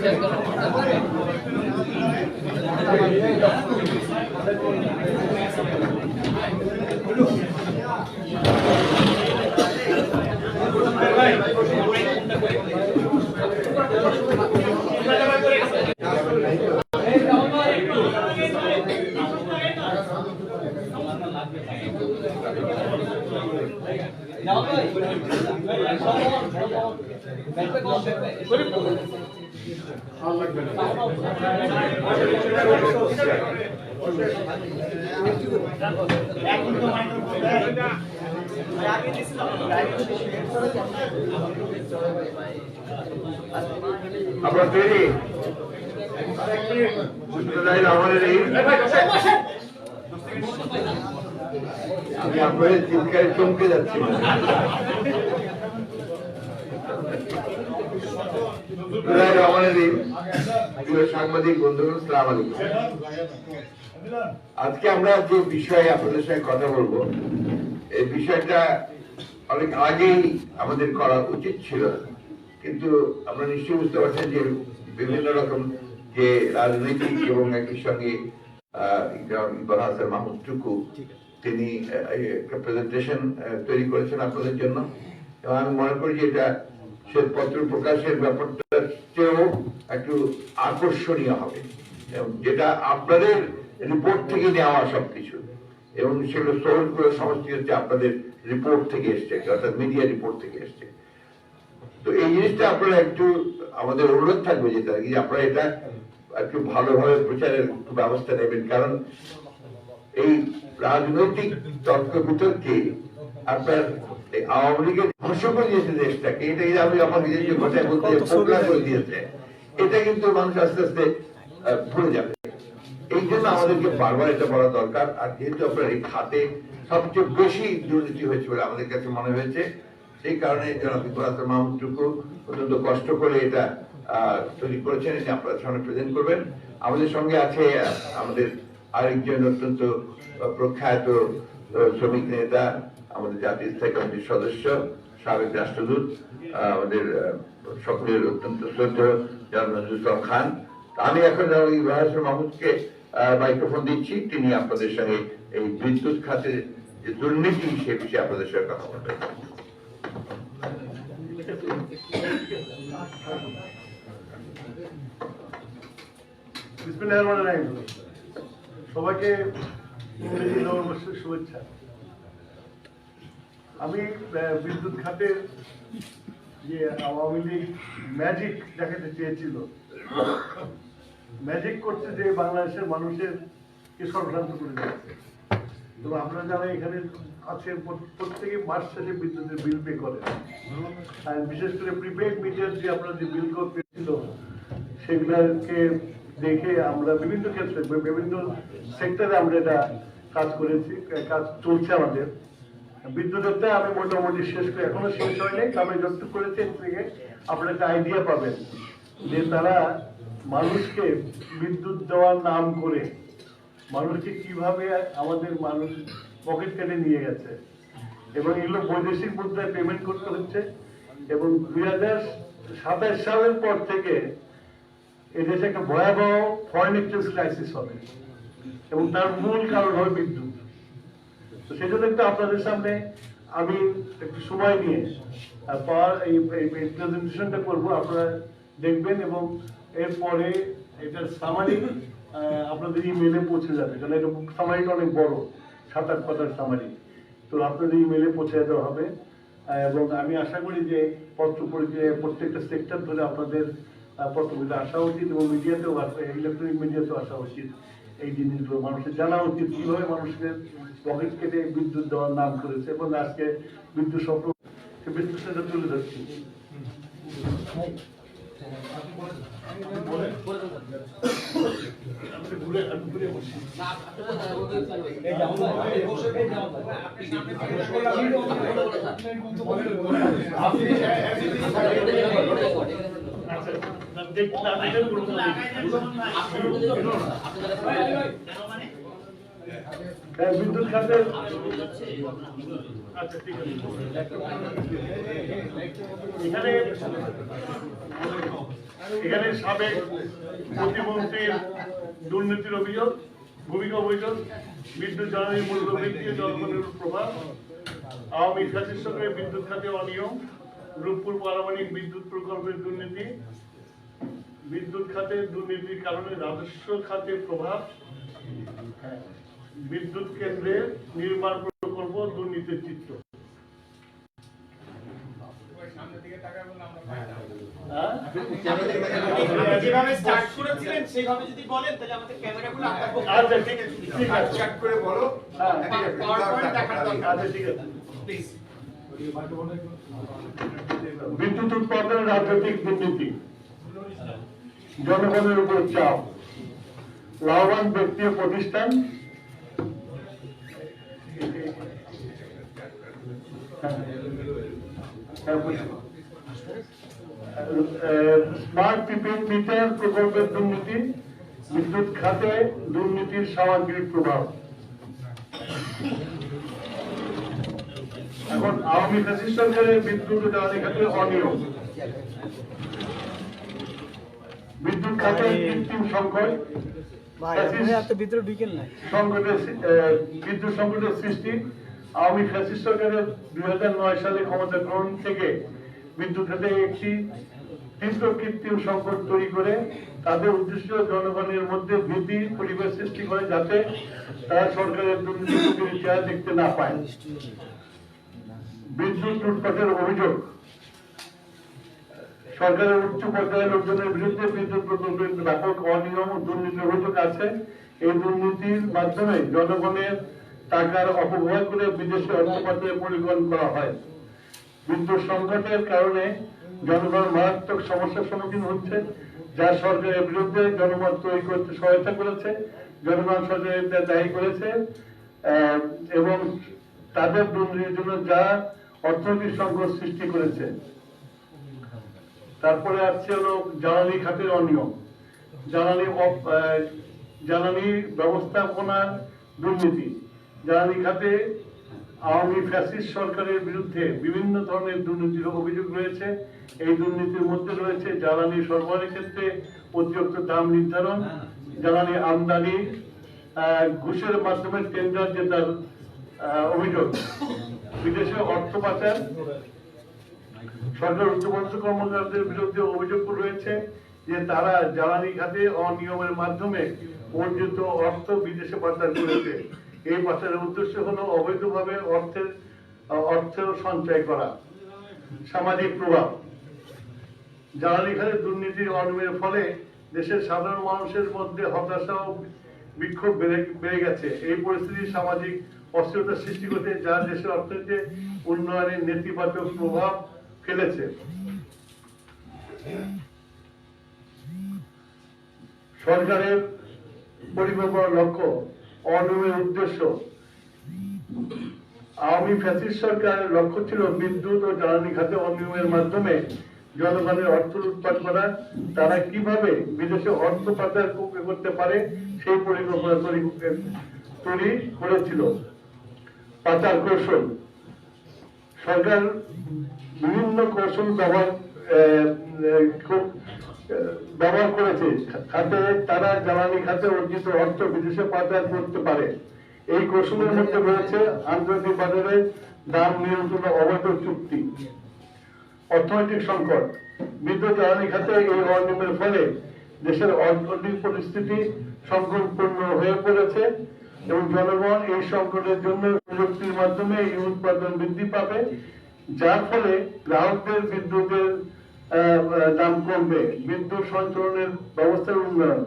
Gracias. আপনার তৈরি। আমাদের এই আমি আপনাদের চিৎকারে চমকে যাচ্ছি। আজকে আমরা যে বিষয়ে আপনাদের সঙ্গে কথা বলব, এই বিষয়টা অনেক আগেই আমাদের করা উচিত ছিল, কিন্তু আমরা নিশ্চয়ই বুঝতে পারছেন যে বিভিন্ন রকম যে রাজনৈতিক এবং একই সঙ্গে মাহমুদ টুকু তিনি একটা প্রেজেন্টেশন তৈরি করেছেন আপনাদের জন্য। এবং আমি মনে করি যে এটা শ্বেতপত্র প্রকাশের ব্যাপারটা চেয়েও একটু আকর্ষণীয় হবে। যেটা আপনাদের রিপোর্ট থেকে নেওয়া সবকিছু। এবং সেগুলো সোর্সগুলো সমস্ত হচ্ছে আপনাদের রিপোর্ট থেকে এসছে, অর্থাৎ মিডিয়া রিপোর্ট থেকে এসছে। তো এই জিনিসটা আপনারা একটু, আমাদের অনুরোধ থাকবে যেটা কি আপনারা এটা একটু ভালোভাবে প্রচারের ব্যবস্থা নেবেন। কারণ এই রাজনৈতিক তর্ক বিতর্কে আপনার আওয়ামী লীগের ধ্বংস করে দিয়েছে দেশটাকে। এটা আমি আমার নিজের যে ভাষায় বলতে পোকলা করে দিয়েছে। এটা কিন্তু মানুষ আস্তে আস্তে ভুলে যাবে। এই জন্য আমাদেরকে বারবার এটা বলা দরকার। আর যেহেতু আপনার এই খাতে সবচেয়ে বেশি দুর্নীতি হয়েছে বলে আমাদের কাছে মনে হয়েছে সেই কারণে জনাব ইকবাল মাহমুদ টুকু অত্যন্ত কষ্ট করে এটা আহ, তৈরি করেছেন। এটা আপনারা সামনে প্রেজেন্ট করবেন। আমাদের সঙ্গে আছে আমাদের আরেকজন অত্যন্ত প্রখ্যাত শ্রমিক নেতা, আমাদের জাতীয় স্থায়ী কমিটির সদস্য, সাবেক রাষ্ট্রদূত আমাদের সকলের অত্যন্ত শ্রদ্ধেয় খান। আমি এখন হাসান মাহমুদকে মাইক্রোফোন দিচ্ছি। তিনি আপনাদের সঙ্গে এই বিদ্যুৎ খাতের যে দুর্নীতি, সে বিষয়ে আপনাদের সঙ্গে কথা বলবেন। সবাইকে শুভেচ্ছা। আমি বিদ্যুৎ খাতের যে আওয়ামী লীগ ম্যাজিক দেখাতে চেয়েছিল ম্যাজিক করতে যে বাংলাদেশের মানুষের কে ষড়যন্ত্র করে যাচ্ছে। তো আপনারা যারা এখানে প্রত- প্রত্যেকে মাস শেষে বিদ্যুতের বিল পে আর বিশেষ করে প্রিপেড মিটার যে আপনারা যে বিল করতেছিল সেগুলোকে দেখে আমরা বিভিন্ন ক্ষেত্রে বিভিন্ন সেক্টরে আমরা এটা কাজ করেছি কাজ চলছে আমাদের। বিদ্যুতেরটা আমি মোটামুটি শেষ করে এখনও শেষ হয়নি, তবে যতটুকু করেছি এর থেকে আপনারা একটা আইডিয়া পাবেন যে তারা মানুষকে বিদ্যুৎ দেওয়ার নাম করে মানুষকে কীভাবে আমাদের মানুষ পকেট কেটে নিয়ে গেছে। এবং এগুলো বৈদেশিক মুদ্রায় পেমেন্ট করতে হচ্ছে। এবং দুই হাজার সাতাশ সালের পর থেকে এদেশে একটা ভয়াবহ ফরেন এক্সচেঞ্জ ক্রাইসিস হবে এবং তার মূল কারণ হবে বিদ্যুৎ। তো সেই জন্য একটু আপনাদের সামনে আমি একটু সময় নিয়ে পাওয়ার এই প্রেজেন্টেশনটা করব। আপনারা দেখবেন এবং এরপরে এটার সামারি আপনাদের ইমেলে পৌঁছে যাবে। কারণ এটা সামারিটা অনেক বড়, সাত, আট পাতার সামারি তো আপনাদের ইমেলে পৌঁছে দেওয়া হবে। এবং আমি আশা করি যে পত্র প্রত্যেকটা সেক্টর ধরে আপনাদের পত্রগুলো আসা উচিত এবং মিডিয়াতেও আসা ইলেকট্রনিক মিডিয়াতেও আসা উচিত। এই জিনিসগুলো মানুষের জানা উচিত কীভাবে মানুষের পকেট কেটে বিদ্যুৎ দেওয়ার নাম করেছে এবং আজকে বিদ্যুৎ সম্পর্ক সে বিশ্লেষণটা তুলে ধরছি। আপনি বিদ্যুৎ খাতের এখানে সাবেক প্রতিমন্ত্রীর দুর্নীতির অভিযোগ ভূমিকা অভিযোগ, বিদ্যুৎ জ্বালানি মূল্য বৃদ্ধি ও প্রভাব, আওয়ামী ফ্যাসিস সরকারের বিদ্যুৎ খাতে অনিয়ম, রূপপুর পারমাণবিক বিদ্যুৎ প্রকল্পের দুর্নীতি বিদ্যুৎ খাতে দুর্নীতির কারণে রাজস্ব খাতে প্রভাব। বিদ্যুৎ কেন্দ্রের নির্মাণ প্রকল্প দুর্নীতির চিত্র। আচ্ছা বিদ্যুৎ উৎপাদনের রাজনৈতিক দুর্নীতি। জনগণের উপর চাপ। লাভবান ব্যক্তি প্রতিষ্ঠান। স্মার্ট মিটার প্রকল্পের দুর্নীতি, বিদ্যুৎ খাতে দুর্নীতির সামগ্রিক প্রভাব। এখন আওয়ামী ফ্যাসিস্ট সরকারের বিদ্যুৎ জ্বালানি খাতে অনিয়ম। বিদ্যুৎ খাতে কৃত্রিম সংকট। সংকটের বিদ্যুৎ সংকটের সৃষ্টি। আওয়ামী ফ্যাসিস্ট সরকারের দুই সালে ক্ষমতা গ্রহণ থেকে বিদ্যুৎ খাতে একটি তীব্র কৃত্রিম সংকট তৈরি করে তাদের উদ্দেশ্য জনগণের মধ্যে ভীতি পরিবেশ সৃষ্টি করে যাতে তারা সরকারের দুর্নীতির চেহারা দেখতে না পায়। বিদ্যুৎ লুটপাটের অভিযোগ। সরকারের উচ্চ পর্যায়ের লোকজনের বিরুদ্ধে বিদ্যুৎ প্রকল্পের ব্যাপক অনিয়ম ও দুর্নীতির অভিযোগ আছে। এই দুর্নীতির মাধ্যমে জনগণের টাকার অপব্যয় করে বিদেশে অর্থ পাচারের পরিকল্পনা করা হয়। বিদ্যুৎ সংকটের কারণে জনগণ মারাত্মক সমস্যার সম্মুখীন হচ্ছে, যা সরকারের বিরুদ্ধে জনমত তৈরি করতে সহায়তা করেছে, জনগণ সরকারের দায়ী করেছে এবং তাদের দুর্নীতির জন্য যা অর্থনৈতিক সংকট সৃষ্টি করেছে। তারপরে আসছে হলো জ্বালানি খাতের অনিয়ম। জ্বালানি জ্বালানি ব্যবস্থাপনা দুর্নীতি। জ্বালানি খাতে আওয়ামী ফ্যাসিস্ট সরকারের বিরুদ্ধে বিভিন্ন ধরনের দুর্নীতির অভিযোগ রয়েছে। এই দুর্নীতির মধ্যে রয়েছে জ্বালানি সরবরাহের ক্ষেত্রে অতিরিক্ত দাম নির্ধারণ, জ্বালানি আমদানি ঘুষের মাধ্যমে টেন্ডার জেতার অভিযোগ। বিদেশে অর্থ পাচার সরকার উচ্চপদস্থ কর্মকর্তাদের বিরুদ্ধে অভিযোগ রয়েছে যে তারা জ্বালানি খাতে অনিয়মের মাধ্যমে অর্জিত অর্থ বিদেশে পাচার করেছে। এই পাচারের উদ্দেশ্য হলো অবৈধভাবে অর্থের অর্থের সঞ্চয় করা। সামাজিক প্রভাব। জ্বালানি খাতে দুর্নীতি অনিয়মের ফলে দেশের সাধারণ মানুষের মধ্যে হতাশা ও বিক্ষোভ বেড়ে বেড়ে গেছে। এই পরিস্থিতি সামাজিক অস্থিরতা সৃষ্টি করতে যা দেশের অর্থনীতিতে উন্নয়নের নেতিবাচক প্রভাব ফেলেছে। সরকারের পরিকল্পনা লক্ষ্য অনিয়মের উদ্দেশ্য। আওয়ামী ফ্যাসিস্ট সরকারের লক্ষ্য ছিল বিদ্যুৎ ও জ্বালানি খাতে অনিয়মের মাধ্যমে জনগণের অর্থ লুটপাট করা। তারা কীভাবে বিদেশে অর্থ পাচার করতে পারে সেই পরিকল্পনা তৈরি করেছিল। পাচার কৌশল। সরকার বিভিন্ন কৌশল ব্যবহার ব্যবহার করেছে। খাতে তারা জ্বালানি খাতে অর্জিত অর্থ বিদেশে পাচার করতে পারে। এই কৌশলের মধ্যে রয়েছে আন্তর্জাতিক বাজারে দাম নিয়ন্ত্রণ অবৈধ চুক্তি। অর্থনৈতিক সংকট। বিদ্যুৎ, জ্বালানি খাতে এই অনিয়মের ফলে দেশের অর্থনৈতিক পরিস্থিতি সংকটপূর্ণ হয়ে পড়েছে এবং জনগণ এই সংকটের জন্য প্রযুক্তির মাধ্যমে এই উৎপাদন বৃদ্ধি পাবে, যার ফলে গ্রাহকদের বিদ্যুতের দাম কমবে, বিদ্যুৎ সঞ্চালনের ব্যবস্থার উন্নয়ন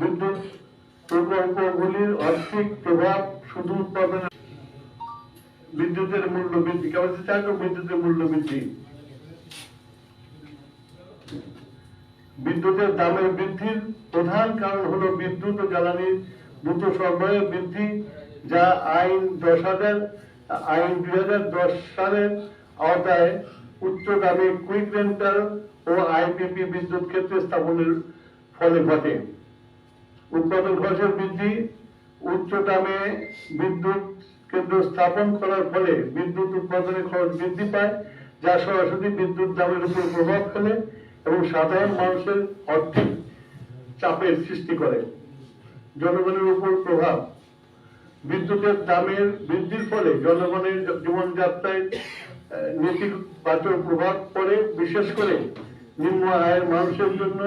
বিদ্যুৎ প্রকল্পগুলির আর্থিক প্রভাব শুধু উৎপাদনের বিদ্যুতের মূল্য বৃদ্ধি ক্যাপাসিটি চার্জ বিদ্যুতের মূল্য বৃদ্ধি। বিদ্যুতের দামের বৃদ্ধির প্রধান কারণ হলো বিদ্যুৎ ও জ্বালানির দ্রুত সরবরাহের বৃদ্ধি যা আইন দশ হাজার আইন দুই হাজার দশ সালের আওতায় উচ্চ দামে কুইক রেন্টাল ও আইপিপি বিদ্যুৎ ক্ষেত্রে স্থাপনের ফলে ঘটে। উৎপাদন খরচের বৃদ্ধি, উচ্চ দামে বিদ্যুৎ কেন্দ্র স্থাপন করার ফলে বিদ্যুৎ উৎপাদনের খরচ বৃদ্ধি পায়, যা সরাসরি বিদ্যুৎ দামের উপর প্রভাব ফেলে এবং সাধারণ মানুষের আর্থিক চাপের সৃষ্টি করে। জনগণের উপর প্রভাব বিদ্যুতের দামের বৃদ্ধির ফলে জনগণের জীবনযাত্রায় নেতিবাচক প্রভাব পড়ে, বিশেষ করে নিম্ন আয়ের মানুষের জন্য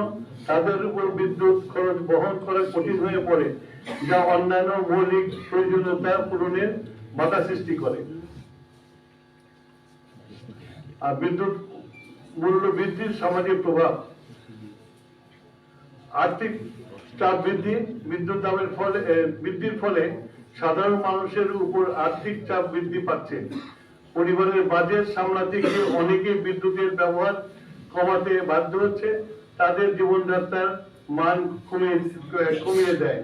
তাদের উপর বিদ্যুৎ খরচ বহন করা কঠিন হয়ে পড়ে, যা অন্যান্য মৌলিক প্রয়োজনীয়তা পূরণের বাধা সৃষ্টি করে। আর বিদ্যুৎ মূল্য বৃদ্ধির সামাজিক প্রভাব। আর্থিক চাপ বৃদ্ধি, বিদ্যুৎ দামের ফলে বৃদ্ধির ফলে সাধারণ মানুষের উপর আর্থিক চাপ বৃদ্ধি পাচ্ছে। পরিবারের বাজেট সামলাতে গিয়ে অনেকে বিদ্যুতের ব্যবহার কমাতে বাধ্য হচ্ছে। তাদের জীবনযাত্রার মান কমিয়ে কমিয়ে দেয়।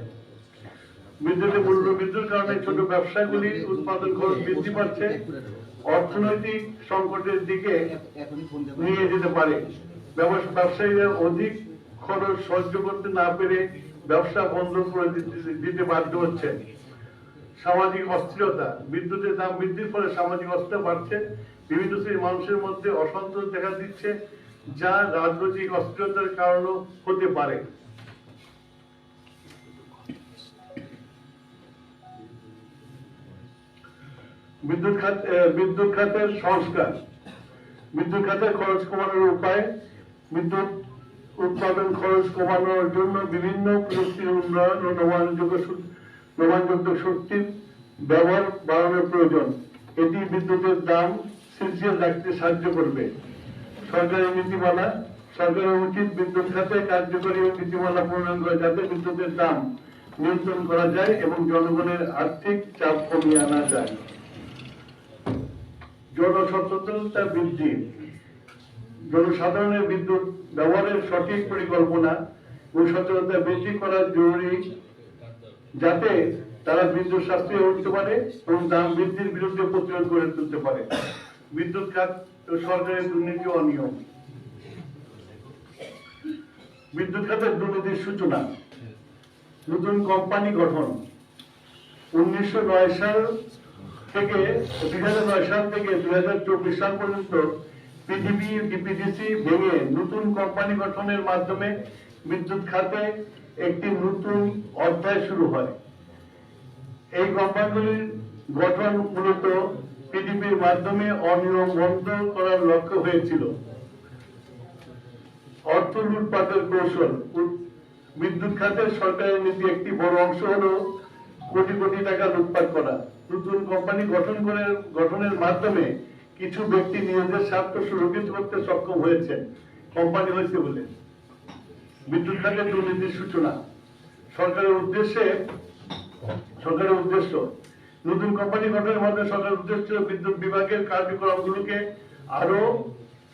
বিদ্যুতের মূল্য বৃদ্ধির কারণে ছোট ব্যবসাগুলি উৎপাদন খরচ বৃদ্ধি পাচ্ছে। অর্থনৈতিক সংকটের দিকে নিয়ে যেতে পারে। ব্যবসা ব্যবসায়ীরা অধিক খরচ সহ্য করতে না পেরে ব্যবসা বন্ধ করে দিতে বাধ্য হচ্ছে। সামাজিক অস্থিরতা। বিদ্যুতের দাম বৃদ্ধির ফলে সামাজিক অস্থিরতা বাড়ছে। বিভিন্ন শ্রেণির মানুষের মধ্যে অসন্তোষ দেখা দিচ্ছে, যা রাজনৈতিক অস্থিরতার কারণও হতে পারে। বিদ্যুৎ খাত বিদ্যুৎ খাতের সংস্কার। বিদ্যুৎ খাতের খরচ কমানোর উপায়, বিদ্যুৎ উৎপাদন খরচ কমানোর জন্য বিভিন্ন প্রযুক্তির উন্নয়ন ও নবায়নযোগ্য নবায়নযোগ্য শক্তির ব্যবহার বাড়ানোর প্রয়োজন। এটি বিদ্যুতের দাম স্থিতিশীল রাখতে সাহায্য করবে। সরকারি নীতিমালা, সরকারের উচিত বিদ্যুৎ খাতে কার্যকরী নীতিমালা প্রণয়ন করে যাতে বিদ্যুতের দাম নিয়ন্ত্রণ করা যায় এবং জনগণের আর্থিক চাপ কমিয়ে আনা যায়। জনসচেতনতা বৃদ্ধি। জনসাধারণের বিদ্যুৎ ব্যবহারের সঠিক পরিকল্পনা ও সচেতনতা বৃদ্ধি করা জরুরি। যাতে তারা বিদ্যুৎ সাশ্রয় উঠতে পারে এবং দাম বৃদ্ধির বিরুদ্ধে প্রতিরোধ করে তুলতে পারে। বিদ্যুৎ খাত সরকারের দুর্নীতি অনিয়ম। বিদ্যুৎ খাতের দুর্নীতির সূচনা। নতুন কোম্পানি গঠন। উনিশশো নয় সাল থেকে, দুই হাজার নয় সাল থেকে দুই হাজার চব্বিশ সাল পর্যন্ত পৃথিবী ডিপিডিসি ভেঙে নতুন কোম্পানি গঠনের মাধ্যমে বিদ্যুৎ খাতে একটি নতুন অধ্যায় শুরু হয়। এই কোম্পানিগুলির গঠন মূলত পিডিপির মাধ্যমে অনিয়ম বন্ধ করার লক্ষ্য হয়েছিল। অর্থ লুটপাটের কৌশল। বিদ্যুৎ খাতের সরকারের নীতি একটি বড় অংশ হল কোটি কোটি টাকা লুটপাট করা। নতুন কোম্পানি গঠন করে, গঠনের মাধ্যমে কিছু ব্যক্তি নিজেদের স্বার্থ সুরক্ষিত করতে সক্ষম হয়েছে কোম্পানি হয়েছে বলে। বিদ্যুৎ খাতের দুর্নীতির সূচনা। সরকারের উদ্দেশ্যে, সরকারের উদ্দেশ্য, নতুন কোম্পানি গঠনের মাধ্যমে সরকারের উদ্দেশ্য বিদ্যুৎ বিভাগের কার্যক্রমগুলোকে আরও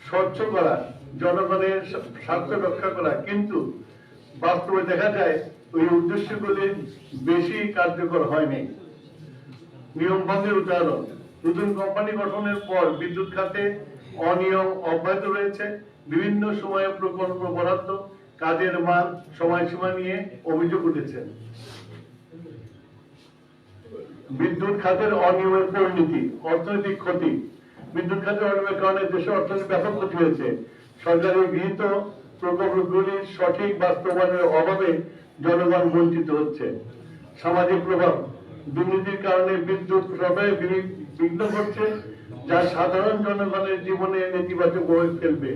স্বচ্ছ করা, জনগণের স্বার্থ রক্ষা করা। কিন্তু বাস্তবে দেখা যায়, ওই উদ্দেশ্যগুলি বেশি কার্যকর হয়নি। নিয়ম ভঙ্গের উদাহরণ, নতুন কোম্পানি গঠনের পর বিদ্যুৎ খাতে অনিয়ম অব্যাহত রয়েছে, বিভিন্ন সময়ে প্রকল্প বরাদ্দ কাজের মান, সময়সীমা নিয়ে অভিযোগ উঠেছে। বিদ্যুৎ খাতের অনিয়মের পরিণতি, অর্থনৈতিক ক্ষতি। বিদ্যুৎ খাতের অনিয়মের কারণে দেশের অর্থনীতি ব্যাপক ক্ষতি হয়েছে। সরকারের গৃহীত প্রকল্পগুলির সঠিক বাস্তবায়নের অভাবে জনগণ বঞ্চিত হচ্ছে। সামাজিক প্রভাব, দুর্নীতির কারণে বিদ্যুৎ সরবরাহে বিঘ্ন ঘটছে। যা সাধারণ জনগণের জীবনে নেতিবাচক প্রভাব ফেলবে।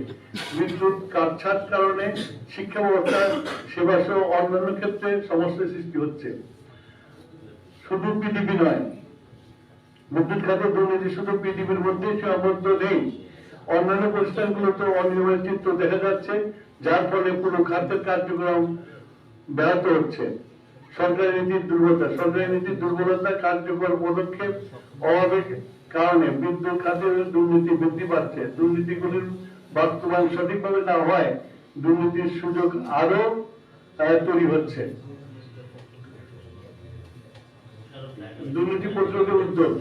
বিদ্যুৎ কাটছাট কারণে শিক্ষা ব্যবস্থা সেবা সহ অন্যান্য ক্ষেত্রে সমস্যার সৃষ্টি হচ্ছে। শুধু পিডিপি নয় বিদ্যুৎ খাতের দুর্নীতি শুধু পিডিপির মধ্যে সীমাবদ্ধ নেই। অন্যান্য প্রতিষ্ঠানগুলোতে অনিয়মের চিত্র দেখা যাচ্ছে, যার ফলে পুরো খাতের কার্যক্রম ব্যাহত হচ্ছে। সরকারি নীতির দুর্বলতা সরকারি নীতির দুর্বলতা কার্যকর পদক্ষেপ অভাবের কারণে বিদ্যুৎ খাতে দুর্নীতি বৃদ্ধি পাচ্ছে। দুর্নীতিগুলির বাস্তবায়ন সঠিকভাবে না হয় দুর্নীতির সুযোগ আরও তৈরি হচ্ছে। দুর্নীতি প্রতিরোধের উদ্যোগ।